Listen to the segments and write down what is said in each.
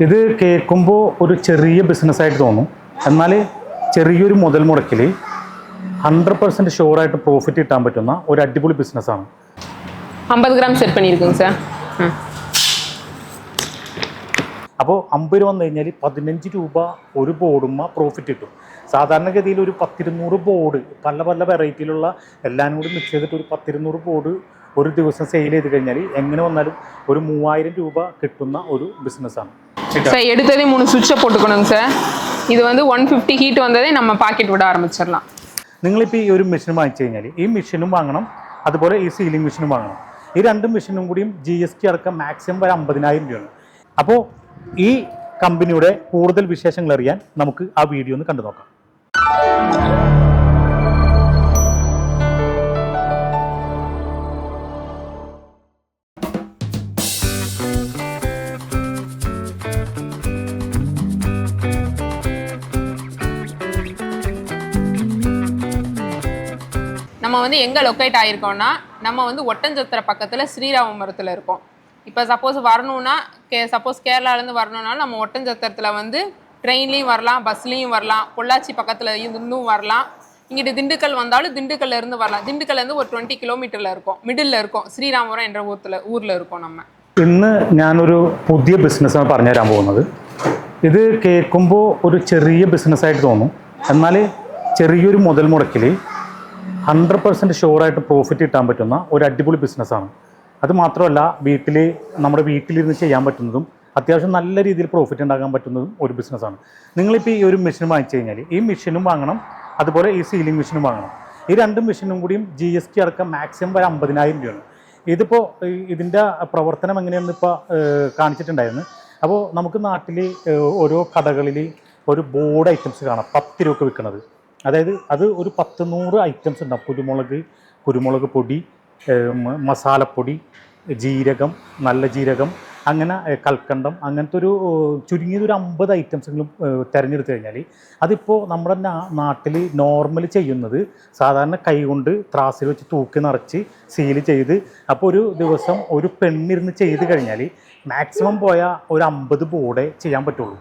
ഇത് കേൾക്കുമ്പോൾ ഒരു ചെറിയ ബിസിനസ്സായിട്ട് തോന്നും എന്നാൽ ചെറിയൊരു മുതൽ മുടക്കിൽ ഹൺഡ്രഡ് പെർസെൻറ്റ് ഷുവറായിട്ട് പ്രോഫിറ്റ് കിട്ടാൻ പറ്റുന്ന ഒരു അടിപൊളി ബിസിനസ്സാണ് ஐம்பது கிராம் செட் பண்ணியிருக்குங்க சார் ம் അപ്പോൾ അമ്പത് രൂപ വന്നു കഴിഞ്ഞാൽ പതിനഞ്ച് രൂപ ഒരു ബോർഡുമ്മ പ്രോഫിറ്റ് കിട്ടും സാധാരണഗതിയിൽ ഒരു പത്തിരുന്നൂറ് ബോർഡ് പല പല വെറൈറ്റിയിലുള്ള എല്ലാം കൂടി മിക്സ് ചെയ്തിട്ട് ഒരു പത്തിരുന്നൂറ് ബോർഡ് ഒരു ദിവസം സെയിൽ ചെയ്ത് കഴിഞ്ഞാൽ എങ്ങനെ വന്നാലും ഒരു മൂവായിരം രൂപ കിട്ടുന്ന ഒരു ബിസിനസ്സാണ് சார் எடுத்ததே மூணு சுவிட்சை போட்டுக்கணுங்க சார் இது வந்து ஒன் ஃபிஃப்டி ஹீட் வந்ததே நம்ம பாக்கெட் விட ஆரம்பிச்சிடலாம் നിങ്ങളിപ്പോൾ ഈ ഒരു മെഷീൻ വാങ്ങിച്ചു കഴിഞ്ഞാൽ ഈ മെഷീനും വാങ്ങണം അതുപോലെ ഈ സീലിംഗ് മെഷീനും വാങ്ങണം ഈ രണ്ട് മെഷീനും കൂടിയും ജി എസ് ടി അടക്കം മാക്സിമം വരെ അമ്പതിനായിരം രൂപയാണ് അപ്പോൾ ഈ കമ്പനിയുടെ കൂടുതൽ വിശേഷങ്ങൾ അറിയാൻ നമുക്ക് ആ വീഡിയോ ഒന്ന് കണ്ടു നോക്കാം நம்ம வந்து எங்கே லொக்கேட் ஆகிருக்கோம்னா நம்ம வந்து ஒட்டஞ்சத்திர பக்கத்தில் ஸ்ரீராமபுரத்தில் இருக்கோம் இப்போ சப்போஸ் வரணும்னா கே சப்போஸ் கேரளாலேருந்து வரணும்னாலும் நம்ம ஒட்டஞ்சத்திரத்தில் வந்து ட்ரெயின்லேயும் வரலாம் பஸ்லேயும் வரலாம் பொள்ளாச்சி பக்கத்தில் இருந்தும் வரலாம் இங்கிட்டு திண்டுக்கல் வந்தாலும் திண்டுக்கல்ல இருந்து வரலாம் திண்டுக்கல்ல இருந்து ஒரு டுவெண்ட்டி கிலோமீட்டரில் இருக்கும் மிடில் இருக்கும் ஸ்ரீராமபுரம் என்ற ஊரில் ஊரில் இருக்கோம் நம்ம ഇന്ന് ഞാനൊരു പുതിയ ബിസിനസ്സാണ് പറഞ്ഞുതരാൻ പോകുന്നത് ഇത് കേൾക്കുമ്പോൾ ഒരു ചെറിയ ബിസിനസ്സായിട്ട് തോന്നും എന്നാൽ ചെറിയൊരു മുതൽ മുടക്കിൽ ഹൺഡ്രഡ് പെർസെന്റ് ഷുവറായിട്ട് പ്രോഫിറ്റ് കിട്ടാൻ പറ്റുന്ന ഒരു അടിപൊളി ബിസിനസ്സാണ് അത് മാത്രമല്ല വീട്ടിൽ നമ്മുടെ വീട്ടിലിരുന്ന് ചെയ്യാൻ പറ്റുന്നതും അത്യാവശ്യം നല്ല രീതിയിൽ പ്രോഫിറ്റ് ഉണ്ടാക്കാൻ പറ്റുന്നതും ഒരു ബിസിനസ്സാണ് നിങ്ങളിപ്പോൾ ഈ ഒരു മെഷീൻ വാങ്ങിച്ചു കഴിഞ്ഞാൽ ഈ മെഷീനും വാങ്ങണം അതുപോലെ ഈ സീലിംഗ് മെഷീനും വാങ്ങണം. ഈ രണ്ട് മെഷീനും കൂടിയും ജി എസ് ടി അടക്കം മാക്സിമം വരെ അമ്പതിനായിരം രൂപയാണ്. ഇതിപ്പോൾ ഇതിന്റെ പ്രവർത്തനം എങ്ങനെയാണെന്ന് ഇപ്പോൾ കാണിച്ചിട്ടുണ്ടായിരുന്നു. അപ്പോൾ നമുക്ക് നാട്ടിൽ ഓരോ കടകളിൽ ഒരു ബോർഡ് ഐറ്റംസ് കാണാം പത്ത് രൂപ വിൽക്കുന്നത് അതായത് അത് ഒരു പത്ത് നൂറ് ഐറ്റംസ് ഉണ്ടാവും കുരുമുളക് കുരുമുളക് പൊടി മസാലപ്പൊടി ജീരകം നല്ല ജീരകം അങ്ങനെ കൽക്കണ്ടം അങ്ങനത്തെ ഒരു ചുരുങ്ങിയതൊരു അമ്പത് ഐറ്റംസെങ്കിലും തിരഞ്ഞെടുത്തു കഴിഞ്ഞാൽ അതിപ്പോൾ നമ്മുടെ നാട്ടിൽ നോർമൽ ചെയ്യുന്നത് സാധാരണ കൈകൊണ്ട് ത്രാസിൽ വെച്ച് തൂക്കി നിറച്ച് സീൽ ചെയ്ത് അപ്പോൾ ഒരു ദിവസം ഒരു പെണ്ണിരുന്ന് ചെയ്ത് കഴിഞ്ഞാൽ മാക്സിമം പോയാൽ ഒരു അമ്പത് ബോർഡേ ചെയ്യാൻ പറ്റുള്ളൂ.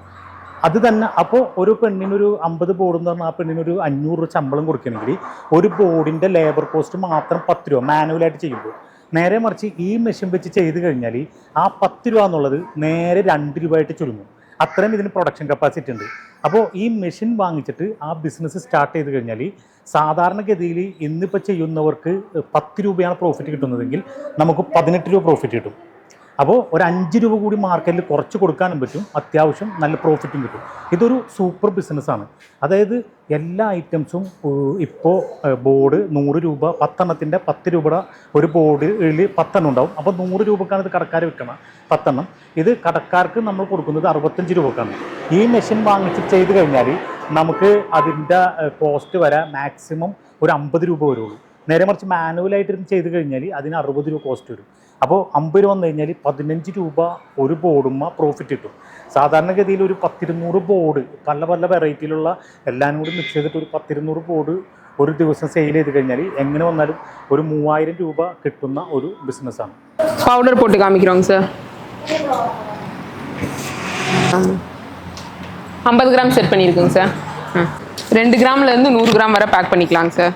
അത് തന്നെ അപ്പോൾ ഒരു പെണ്ണിനൊരു അമ്പത് ബോർഡ് എന്ന് പറഞ്ഞാൽ ആ പെണ്ണിനൊരു അഞ്ഞൂറ് രൂപ ശമ്പളം കൊടുക്കണമെങ്കിൽ ഒരു ബോർഡിന്റെ ലേബർ കോസ്റ്റ് മാത്രം പത്ത് രൂപ മാനുവലായിട്ട് ചെയ്യുമ്പോൾ. നേരെ മറിച്ച് ഈ മെഷീൻ വെച്ച് ചെയ്ത് കഴിഞ്ഞാൽ ആ പത്ത് രൂപ എന്നുള്ളത് നേരെ രണ്ട് രൂപയായിട്ട് ചുരുങ്ങും. അത്രയും ഇതിന് പ്രൊഡക്ഷൻ കപ്പാസിറ്റി ഉണ്ട്. അപ്പോൾ ഈ മെഷീൻ വാങ്ങിച്ചിട്ട് ആ ബിസിനസ് സ്റ്റാർട്ട് ചെയ്ത് കഴിഞ്ഞാൽ സാധാരണഗതിയിൽ ഇന്നിപ്പോൾ ചെയ്യുന്നവർക്ക് പത്ത് രൂപയാണ് പ്രോഫിറ്റ് കിട്ടുന്നതെങ്കിൽ നമുക്ക് പതിനെട്ട് രൂപ പ്രോഫിറ്റ് കിട്ടും. അപ്പോൾ ഒരു അഞ്ച് രൂപ കൂടി മാർക്കറ്റിൽ കുറച്ച് കൊടുക്കാനും പറ്റും. അത്യാവശ്യം നല്ല പ്രോഫിറ്റും കിട്ടും. ഇതൊരു സൂപ്പർ ബിസിനസ്സാണ് അതായത് എല്ലാ ഐറ്റംസും ഇപ്പോൾ ബോർഡ് നൂറ് രൂപ പത്തെണ്ണത്തിന്റെ പത്ത് രൂപയുടെ ഒരു ബോർഡിൽ പത്തെണ്ണം ഉണ്ടാവും. അപ്പോൾ നൂറ് രൂപക്കാണ് ഇത് കടക്കാർ വിൽക്കണം പത്തെണ്ണം. ഇത് കടക്കാർക്ക് നമ്മൾ കൊടുക്കുന്നത് അറുപത്തഞ്ച് രൂപക്കാണ്. ഈ മെഷീൻ വാങ്ങിച്ച് ചെയ്ത് കഴിഞ്ഞാൽ നമുക്ക് അതിന്റെ കോസ്റ്റ് വരെ മാക്സിമം ഒരു അമ്പത് രൂപ വരുള്ളൂ. നേരെ മറിച്ച് മാനുവലായിട്ട് ചെയ്ത് കഴിഞ്ഞാൽ അതിന് അറുപത് രൂപ കോസ്റ്റ് വരും. അപ്പോൾ അമ്പത് രൂപ വന്നു കഴിഞ്ഞാൽ പതിനഞ്ച് രൂപ ഒരു ബോർഡുമ്മ പ്രോഫിറ്റ് കിട്ടും സാധാരണഗതിയിൽ ഒരു പത്തിരുന്നൂറ് ബോർഡ് പല പല വെറൈറ്റിയിലുള്ള എല്ലാം കൂടി മിക്സ് ചെയ്തിട്ട് ഒരു പത്തിരുന്നൂറ് ബോർഡ് ഒരു ദിവസം സെയിൽ ചെയ്ത് കഴിഞ്ഞാൽ എങ്ങനെ വന്നാലും ഒരു മൂവായിരം രൂപ കിട്ടുന്ന ഒരു ബിസിനസ്സാണ് பவுடர் போட்டு காமிக்கிறோங்க சார் ஐம்பது கிராம் செட் பண்ணியிருக்குங்க சார் ம் ரெண்டு கிராம்லேருந்து நூறு கிராம் வரை பேக் பண்ணிக்கலாங்க சார்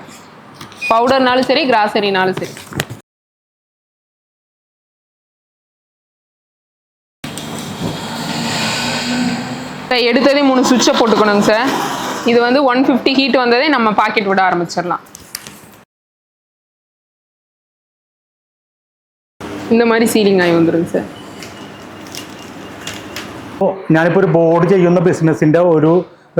பவுடர்னாலும் சரி கிராசரினாலும் சரி எடுத்ததே மூணு சுவிட்சை போட்டுக்கணுங்க சார் இது வந்து ஒன் ஃபிஃப்டி ஹீட் வந்ததே நம்ம பாக்கெட் விட ஆரம்பிச்சிடலாம் இந்த மாதிரி சீலிங் ஆகி வந்துருங்க சார் അപ്പോൾ ഞാനിപ്പോൾ ഒരു ബോർഡ് ചെയ്യുന്ന ബിസിനസ്സിൻ്റെ ഒരു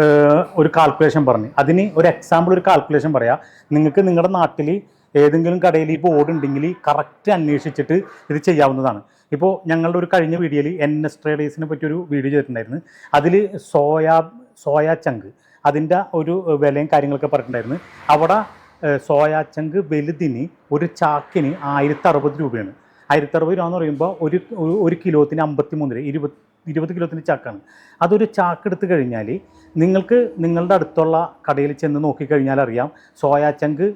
ഏഹ്, ഒരു കാൽക്കുലേഷൻ പറഞ്ഞു അതിന് ഒരു എക്സാമ്പിൾ ഒരു കാൽക്കുലേഷൻ പറയാം നിങ്ങൾക്ക് നിങ്ങളുടെ നാട്ടിൽ ഏതെങ്കിലും കടയിൽ ഈ ബോർഡ് ഉണ്ടെങ്കിൽ കറക്റ്റ് അന്വേഷിച്ചിട്ട് ഇത് ചെയ്യാവുന്നതാണ്. ഇപ്പോൾ ഞങ്ങളുടെ ഒരു കഴിഞ്ഞ വീഡിയോയിൽ എൻ എസ് ട്രേഡേഴ്സിനെ പറ്റി ഒരു വീഡിയോ ചെയ്തിട്ടുണ്ടായിരുന്നു. അതിൽ സോയാ സോയാ ചങ്ക് അതിന്റെ ഒരു വിലയും കാര്യങ്ങളൊക്കെ പറഞ്ഞിട്ടുണ്ടായിരുന്നു. അവിടെ സോയാ ചങ്ക് വലുതിന് ഒരു ചാക്കിന് ആയിരത്തി അറുപത് രൂപയാണ്. ആയിരത്തി അറുപത് രൂപ എന്ന് പറയുമ്പോൾ ഒരു ഒരു- കിലോത്തിന് അമ്പത്തി മൂന്ന് രൂപ ഇരുപത് ഇരുപത് കിലോത്തിന്റെ ചാക്കാണ്. അതൊരു ചാക്ക് എടുത്തു കഴിഞ്ഞാൽ നിങ്ങൾക്ക് നിങ്ങളുടെ അടുത്തുള്ള കടയിൽ ചെന്ന് നോക്കിക്കഴിഞ്ഞാൽ അറിയാം സോയാ ചങ്ക്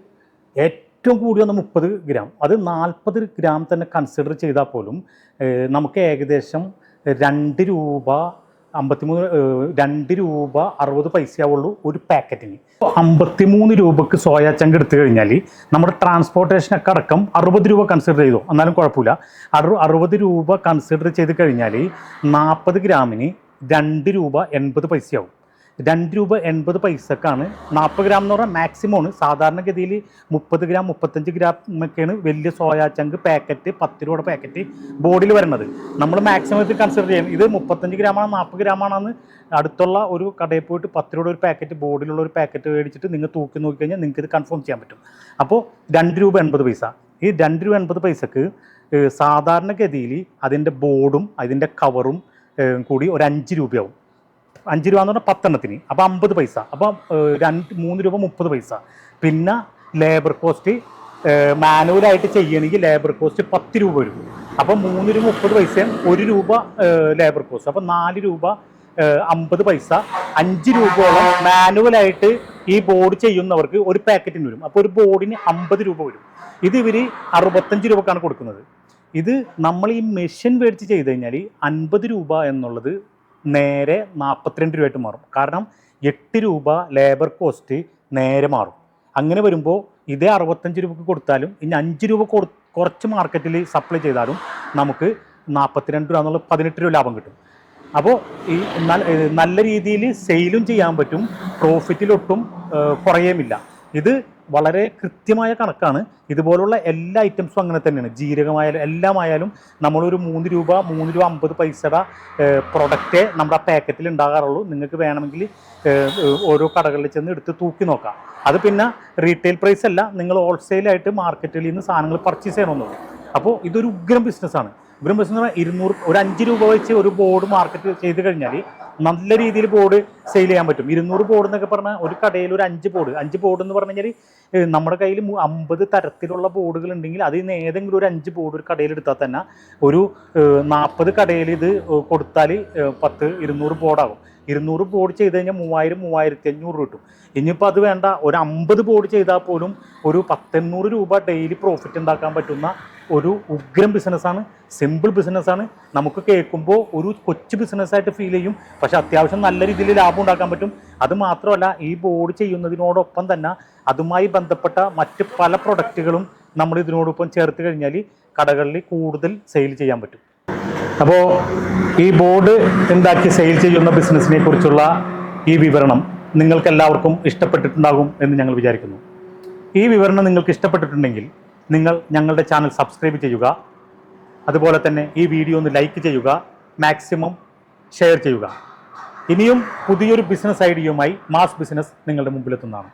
ഏറ്റവും കൂടി വന്ന മുപ്പത് ഗ്രാം അത് നാൽപ്പത് ഗ്രാം തന്നെ കൺസിഡർ ചെയ്താൽ പോലും നമുക്ക് ഏകദേശം രണ്ട് രൂപ അമ്പത്തിമൂന്ന് രണ്ട് രൂപ അറുപത് പൈസയാവുള്ളൂ ഒരു പാക്കറ്റിന് അമ്പത്തിമൂന്ന് രൂപക്ക് സോയാ ചങ്ക് എടുത്തു കഴിഞ്ഞാൽ നമ്മുടെ ട്രാൻസ്പോർട്ടേഷനൊക്കെ അടക്കം അറുപത് രൂപ കൺസിഡർ ചെയ്തു. എന്നാലും കുഴപ്പമില്ല. അറു അറുപത് രൂപ കൺസിഡർ ചെയ്ത് കഴിഞ്ഞാൽ നാൽപ്പത് ഗ്രാമിന് രണ്ട് രൂപ എൺപത് പൈസയാവും. രണ്ട് രൂപ എൺപത് പൈസക്കാണ്. നാൽപ്പത് ഗ്രാം എന്ന് പറഞ്ഞാൽ മാക്സിമം ആണ്. സാധാരണഗതിയിൽ മുപ്പത് ഗ്രാം മുപ്പത്തഞ്ച് ഗ്രാം ഒക്കെയാണ് വലിയ സോയാ ചങ്ക് പാക്കറ്റ് പത്ത് രൂപയുടെ പാക്കറ്റ് ബോർഡിൽ വരുന്നത്. നമ്മൾ മാക്സിമം ഇത് കൺസിഡർ ചെയ്യണം ഇത് മുപ്പത്തഞ്ച് ഗ്രാമാണോ നാൽപ്പത് ഗ്രാമാണെന്ന് അടുത്തുള്ള ഒരു കടയിൽ പോയിട്ട് പത്ത് രൂപയുടെ ഒരു പാക്കറ്റ് ബോർഡിലുള്ള ഒരു പാക്കറ്റ് മേടിച്ചിട്ട് നിങ്ങൾ തൂക്കി നോക്കി കഴിഞ്ഞാൽ നിങ്ങൾക്ക് ഇത് കൺഫേം ചെയ്യാൻ പറ്റും. അപ്പോൾ രണ്ട് രൂപ എൺപത് പൈസ. ഈ രണ്ട് രൂപ എൺപത് പൈസക്ക് സാധാരണഗതിയിൽ അതിന്റെ ബോർഡും അതിന്റെ കവറും കൂടി ഒരു അഞ്ച് രൂപയാവും. അഞ്ച് രൂപ എന്ന് പറഞ്ഞാൽ പത്തെണ്ണത്തിന്. അപ്പോൾ അമ്പത് പൈസ. അപ്പം ഏഹ്, രണ്ട് മൂന്ന് രൂപ മുപ്പത് പൈസ. പിന്നെ ലേബർ കോസ്റ്റ് മാനുവലായിട്ട് ചെയ്യണമെങ്കിൽ ലേബർ കോസ്റ്റ് പത്ത് രൂപ വരും. അപ്പം മൂന്ന് രൂപ മുപ്പത് പൈസയും ഒരു രൂപ ലേബർ കോസ്റ്റ് അപ്പം നാല് രൂപ അമ്പത് പൈസ. അഞ്ച് രൂപയോളം മാനുവലായിട്ട് ഈ ബോർഡ് ചെയ്യുന്നവർക്ക് ഒരു പാക്കറ്റിന് വരും. അപ്പോൾ ഒരു ബോർഡിന് അമ്പത് രൂപ വരും. ഇത് ഇവർ അറുപത്തഞ്ച് രൂപക്കാണ് കൊടുക്കുന്നത്. ഇത് നമ്മൾ ഈ മെഷീൻ മേടിച്ച് ചെയ്ത് കഴിഞ്ഞാൽ അൻപത് രൂപ എന്നുള്ളത് നേരെ നാൽപ്പത്തിരണ്ട് രൂപയായിട്ട് മാറും. കാരണം എട്ട് രൂപ ലേബർ കോസ്റ്റ് നേരെ മാറും. അങ്ങനെ വരുമ്പോൾ ഇതേ അറുപത്തഞ്ച് രൂപക്ക് കൊടുത്താലും ഇനി അഞ്ച് രൂപ കുറച്ച് മാർക്കറ്റിൽ സപ്ലൈ ചെയ്താലും നമുക്ക് നാൽപ്പത്തിരണ്ട് രൂപ എന്നുള്ള പതിനെട്ട് രൂപ ലാഭം കിട്ടും. അപ്പോൾ ഈ നല്ല രീതിയിൽ സെയിലും ചെയ്യാൻ പറ്റും പ്രോഫിറ്റിലൊട്ടും കുറയേമില്ല. ഇത് വളരെ കൃത്യമായ കണക്കാണ്. ഇതുപോലുള്ള എല്ലാ ഐറ്റംസും അങ്ങനെ തന്നെയാണ്. ജീരകമായാലും എല്ലാം ആയാലും നമ്മളൊരു മൂന്ന് രൂപ മൂന്ന് രൂപ അമ്പത് പൈസയുടെ പ്രൊഡക്റ്റേ നമ്മുടെ ആ പാക്കറ്റിൽ ഉണ്ടാകാറുള്ളൂ. നിങ്ങൾക്ക് വേണമെങ്കിൽ ഓരോ കടകളിൽ ചെന്ന് എടുത്ത് തൂക്കി നോക്കാം. അത് പിന്നെ റീറ്റെയിൽ പ്രൈസ് അല്ല. നിങ്ങൾ ഹോൾസെയിലായിട്ട് മാർക്കറ്റിൽ നിന്ന് സാധനങ്ങൾ പർച്ചേസ് ചെയ്യണമെന്നുള്ളൂ. അപ്പോൾ ഇതൊരു ഉഗ്രം ബിസിനസ്സാണ് ഉഗ്രം ബിസിനസ് ഇരുന്നൂറ് ഒരു അഞ്ച് രൂപ വെച്ച് ഒരു ബോർഡ് മാർക്കറ്റ് ചെയ്ത് കഴിഞ്ഞാൽ നല്ല രീതിയിൽ ബോർഡ് സെയിൽ ചെയ്യാൻ പറ്റും. ഇരുന്നൂറ് ബോർഡ് എന്നൊക്കെ പറഞ്ഞാൽ ഒരു കടയിൽ ഒരു അഞ്ച് ബോർഡ് അഞ്ച് ബോർഡ് എന്ന് പറഞ്ഞു കഴിഞ്ഞാൽ നമ്മുടെ കയ്യിൽ അമ്പത് തരത്തിലുള്ള ബോർഡുകൾ ഉണ്ടെങ്കിൽ അതിൽ നിന്ന് ഏതെങ്കിലും ഒരു അഞ്ച് ബോർഡ് ഒരു കടയിൽ എടുത്താൽ തന്നെ ഒരു നാൽപ്പത് കടയിൽ ഇത് കൊടുത്താൽ പത്ത് ഇരുന്നൂറ് ബോർഡാകും ഇരുന്നൂറ് ബോർഡ് ചെയ്ത് കഴിഞ്ഞാൽ മൂവായിരം മൂവായിരത്തി അഞ്ഞൂറ് കിട്ടും. ഇനിയിപ്പോൾ അത് വേണ്ട ഒരു അമ്പത് ബോർഡ് ചെയ്താൽ പോലും ഒരു പത്തെണ്ണൂറ് രൂപ ഡെയിലി പ്രോഫിറ്റ് ഉണ്ടാക്കാൻ പറ്റുന്ന ഒരു ഉഗ്രം ബിസിനസ്സാണ് സിമ്പിൾ ബിസിനസ്സാണ് നമുക്ക് കേൾക്കുമ്പോൾ ഒരു കൊച്ചു ബിസിനസ്സായിട്ട് ഫീൽ ചെയ്യും. പക്ഷെ അത്യാവശ്യം നല്ല രീതിയിൽ ലാഭം ഉണ്ടാക്കാൻ പറ്റും. അത് മാത്രമല്ല ഈ ബോർഡ് ചെയ്യുന്നതിനോടൊപ്പം തന്നെ അതുമായി ബന്ധപ്പെട്ട മറ്റ് പല പ്രൊഡക്റ്റുകളും നമ്മൾ ഇതിനോടൊപ്പം ചേർത്ത് കഴിഞ്ഞാൽ കടകളിൽ കൂടുതൽ സെയിൽ ചെയ്യാൻ പറ്റും. അപ്പോൾ ഈ ബോർഡ് ഉണ്ടാക്കി സെയിൽ ചെയ്യുന്ന ബിസിനസ്സിനെ കുറിച്ചുള്ള ഈ വിവരണം നിങ്ങൾക്ക് എല്ലാവർക്കും ഇഷ്ടപ്പെട്ടിട്ടുണ്ടാകും എന്ന് ഞങ്ങൾ വിചാരിക്കുന്നു. ഈ വിവരണം നിങ്ങൾക്ക് ഇഷ്ടപ്പെട്ടിട്ടുണ്ടെങ്കിൽ നിങ്ങൾ ഞങ്ങളുടെ ചാനൽ സബ്സ്ക്രൈബ് ചെയ്യുക. അതുപോലെ തന്നെ ഈ വീഡിയോ ഒന്ന് ലൈക്ക് ചെയ്യുക. മാക്സിമം ഷെയർ ചെയ്യുക. ഇനിയും പുതിയൊരു ബിസിനസ് ഐഡിയയുമായി മാസ് ബിസിനസ് നിങ്ങളുടെ മുമ്പിലെത്തുന്നതാണ്.